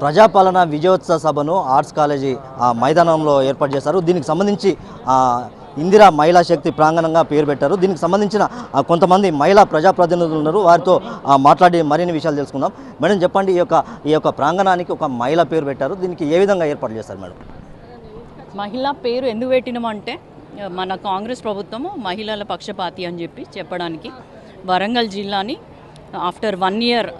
ప్రజాపాలన విజయోత్సవ సభను arts college ఆ, మైదానంలో ఏర్పాటు చేశారు. దీనికి సంబంధించి ఇందిరా మహిళా శక్తి ప్రాంగణంగా పేరు పెట్టారు. దీనికి సంబంధించిన కొంతమంది మహిళా ప్రజాప్రతినిధులు ఉన్నారు. వారితో మాట్లాడి మరిన్ని విషయాలు తెలుసుకుందాం. మేడం చెప్పండి ఈ యొక్క ఈ యొక్క ప్రాంగణానికి ఒక మహిళ పేరు పెట్టారు. దీనికి ఏ విధంగా ఏర్పాటు చేస్తారు మేడం? మహిళా పేరు ఎందుకు పెట్టినామంటే మన కాంగ్రెస్ ప్రభుత్వము మహిళల పక్షపాతి అని చెప్పి చెప్పడానికి వరంగల్ జిల్లాని ఆఫ్టర్ వన్ ఇయర్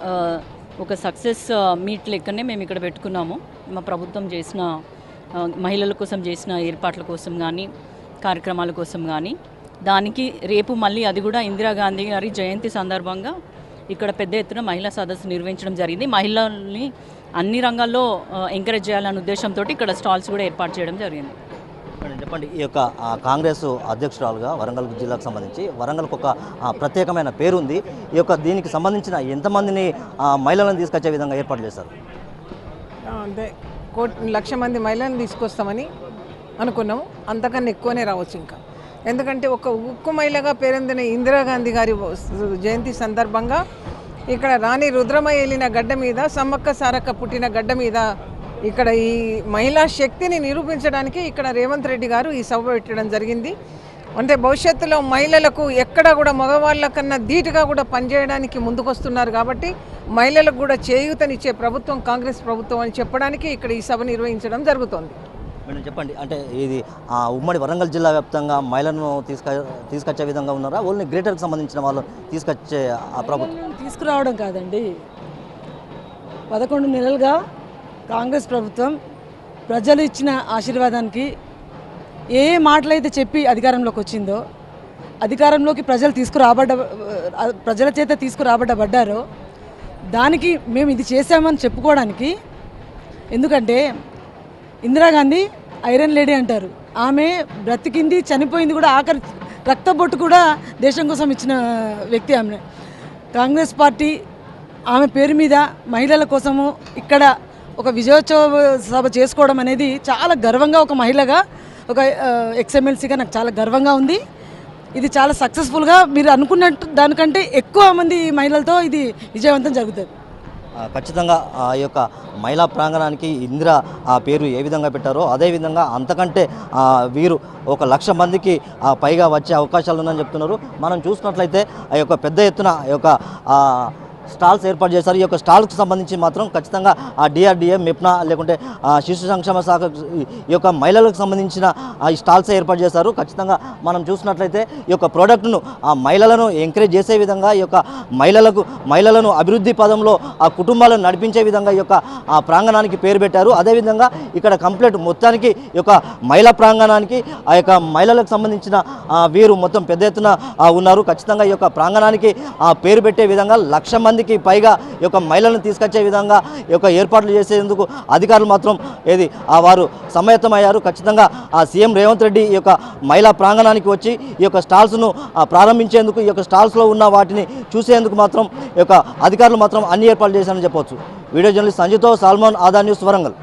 ఒక సక్సెస్ మీట్ లెక్కనే మేము ఇక్కడ పెట్టుకున్నాము. మా ప్రభుత్వం చేసిన మహిళల కోసం చేసిన ఏర్పాట్ల కోసం కానీ కార్యక్రమాల కోసం కానీ దానికి రేపు మళ్ళీ అది కూడా ఇందిరాగాంధీ గారి జయంతి సందర్భంగా ఇక్కడ పెద్ద ఎత్తున మహిళా సదస్సు నిర్వహించడం జరిగింది. మహిళల్ని అన్ని రంగాల్లో ఎంకరేజ్ చేయాలనే ఉద్దేశంతో ఇక్కడ స్టాల్స్ కూడా ఏర్పాటు చేయడం జరిగింది. చెప్పండి ఈ యొక్క కాంగ్రెస్ అధ్యక్షురాలుగా వరంగల్ జిల్లాకు సంబంధించి వరంగల్కి ఒక ప్రత్యేకమైన పేరుంది. ఈ యొక్క దీనికి సంబంధించిన ఎంతమందిని మహిళలను తీసుకొచ్చే విధంగా ఏర్పాటు చేశారు? అంటే కోటి లక్ష మంది మహిళలను తీసుకొస్తామని అనుకున్నాము. అంతకన్నా ఎక్కువనే రావచ్చు ఇంకా. ఎందుకంటే ఒక ఉక్కు మహిళగా పేరొందిన ఇందిరాగాంధీ గారి జయంతి సందర్భంగా ఇక్కడ రాణి రుద్రమ వెళ్ళిన గడ్డ మీద సమ్మక్క సారక్క పుట్టిన గడ్డ మీద ఇక్కడ ఈ మహిళా శక్తిని నిరూపించడానికి ఇక్కడ రేవంత్ రెడ్డి గారు ఈ సభ పెట్టడం జరిగింది. అంటే భవిష్యత్తులో మహిళలకు ఎక్కడ కూడా మగవాళ్ళ కన్నా ధీటుగా కూడా పనిచేయడానికి ముందుకొస్తున్నారు కాబట్టి మహిళలకు కూడా చేయూతనిచ్చే ప్రభుత్వం కాంగ్రెస్ ప్రభుత్వం అని చెప్పడానికి ఇక్కడ ఈ సభ నిర్వహించడం జరుగుతోంది. మేడం చెప్పండి అంటే ఇది ఆ, ఉమ్మడి వరంగల్ జిల్లా వ్యాప్తంగా మహిళలను తీసుక తీసుకొచ్చే విధంగా ఉన్నారా? ఓన్లీ గ్రేటర్కి సంబంధించిన వాళ్ళు తీసుకొచ్చే ఆ ప్రభుత్వం తీసుకురావడం కాదండి. పదకొండు నెలలుగా కాంగ్రెస్ ప్రభుత్వం ప్రజలు ఇచ్చిన ఆశీర్వాదానికి ఏ ఏ మాటలైతే చెప్పి అధికారంలోకి వచ్చిందో అధికారంలోకి ప్రజలు తీసుకురాబడ్డ ప్రజల చేత తీసుకురాబడ్డబడ్డారో దానికి మేము ఇది చేశామని చెప్పుకోవడానికి ఎందుకంటే ఇందిరాగాంధీ ఐరన్ లేడీ అంటారు. ఆమె బ్రతికింది చనిపోయింది కూడా ఆఖరి రక్తబొట్టు కూడా దేశం కోసం ఇచ్చిన వ్యక్తి ఆమె. కాంగ్రెస్ పార్టీ ఆమె పేరు మీద మహిళల కోసము ఇక్కడ ఒక విజయోత్సవ సభ చేసుకోవడం అనేది చాలా గర్వంగా ఒక మహిళగా ఒక ఎక్స్ఎమ్మెల్సీగా నాకు చాలా గర్వంగా ఉంది. ఇది చాలా సక్సెస్ఫుల్గా మీరు అనుకున్నట్టు దానికంటే ఎక్కువ మంది మహిళలతో ఇది విజయవంతం జరుగుతుంది. ఖచ్చితంగా ఆ యొక్క మహిళా ప్రాంగణానికి ఇందిర ఆ పేరు ఏ విధంగా పెట్టారో అదేవిధంగా అంతకంటే వీరు ఒక లక్ష మందికి పైగా వచ్చే అవకాశాలు ఉన్నాయని చెప్తున్నారు. మనం చూసినట్లయితే ఆ యొక్క పెద్ద ఎత్తున ఆ యొక్క స్టాల్స్ ఏర్పాటు చేశారు. ఈ యొక్క స్టాల్కి సంబంధించి మాత్రం ఖచ్చితంగా ఆ డిఆర్డిఏ మిప్నా లేకుంటే శిశు సంక్షేమ శాఖ ఈ యొక్క మహిళలకు సంబంధించిన ఆ, ఈ స్టాల్స్ ఏర్పాటు చేశారు. ఖచ్చితంగా మనం చూసినట్లయితే ఈ యొక్క ప్రోడక్ట్ను ఆ మహిళలను ఎంకరేజ్ చేసే విధంగా ఈ యొక్క మహిళలకు మహిళలను అభివృద్ధి పదంలో ఆ కుటుంబాలను నడిపించే విధంగా ఈ యొక్క ఆ ప్రాంగణానికి పేరు పెట్టారు. అదేవిధంగా ఇక్కడ కంప్లీట్ మొత్తానికి ఈ యొక్క మహిళా ప్రాంగణానికి ఆ యొక్క మహిళలకు సంబంధించిన వీరు మొత్తం పెద్ద ఎత్తున ఉన్నారు. ఖచ్చితంగా ఈ యొక్క ప్రాంగణానికి ఆ పేరు పెట్టే విధంగా లక్ష మందికి పైగా ఈ యొక్క మహిళలను తీసుకొచ్చే విధంగా ఈ యొక్క ఏర్పాట్లు చేసేందుకు అధికారులు మాత్రం ఏది ఆ వారు సమాయత్తమయ్యారు ఖచ్చితంగా ఆ సీఎం రేవంత్ రెడ్డి ఈ యొక్క మహిళా ప్రాంగణానికి వచ్చి ఈ యొక్క స్టాల్స్ను ప్రారంభించేందుకు ఈ యొక్క స్టాల్స్లో ఉన్న వాటిని చూసేందుకు మాత్రం ఈ యొక్క అధికారులు మాత్రం అన్ని ఏర్పాట్లు చేశారని చెప్పవచ్చు. వీడియో జర్నలిస్ట్ సంజయ్తో సాల్మాన్ ఆదా న్యూస్ వరంగల్.